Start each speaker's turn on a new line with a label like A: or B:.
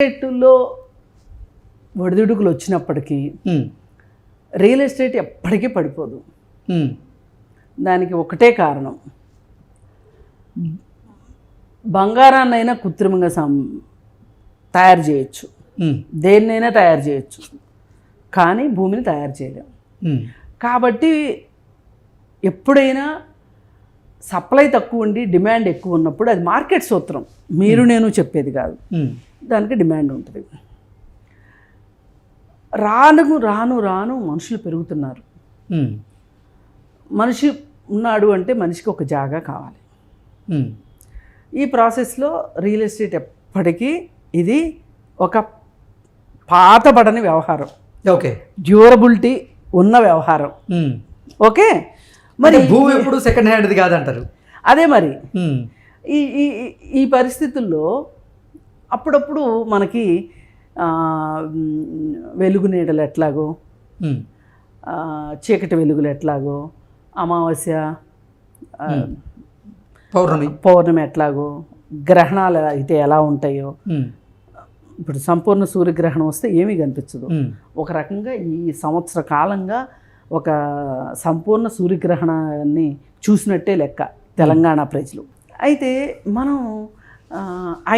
A: ఎస్టేట్లో ఒడిదుడుకులు వచ్చినప్పటికీ రియల్ ఎస్టేట్ ఎప్పటికీ పడిపోదు. దానికి ఒకటే కారణం. బంగారాన్నైనా కృత్రిమంగా సం తయారు చేయొచ్చు. దేన్నైనా తయారు చేయొచ్చు. కానీ భూమిని తయారు చేయలేం.
B: ఉమ్,
A: కాబట్టి ఎప్పుడైనా సప్లై తక్కువ ఉండి డిమాండ్ ఎక్కువ ఉన్నప్పుడు అది మార్కెట్ సూత్రం. మీరు నేను చెప్పేది కాదు.
B: ఉమ్,
A: దానికి డిమాండ్ ఉంటుంది. రాను రాను రాను మనుషులు పెరుగుతున్నారు.
B: ఉమ్,
A: మనిషి ఉన్నాడు అంటే మనిషికి ఒక జాగా కావాలి. ఈ ప్రాసెస్లో రియల్ ఎస్టేట్ ఎప్పటికీ ఇది ఒక పాతబడని వ్యవహారం.
B: ఓకే
A: డ్యూరబిలిటీ ఉన్న వ్యవహారం. ఓకే?
B: మరి భూమి ఎప్పుడు సెకండ్ హ్యాండ్ది కాదంటారు?
A: అదే మరి. ఈ ఈ ఈ- పరిస్థితుల్లో అప్పుడప్పుడు మనకి వెలుగు నీడలు ఎట్లాగో చీకటి వెలుగులు ఎట్లాగో అమావాస్య
B: పౌర్ణమి.
A: పౌర్ణమి ఎట్లాగో గ్రహణాలు అయితే ఎలా ఉంటాయో ఇప్పుడు సంపూర్ణ సూర్యగ్రహణం వస్తే ఏమీ కనిపించదు. ఒక రకంగా ఈ సంవత్సర కాలంగా ఒక సంపూర్ణ సూర్యగ్రహణాన్ని చూసినట్టే లెక్క తెలంగాణ ప్రజలు. అయితే మనం ఐ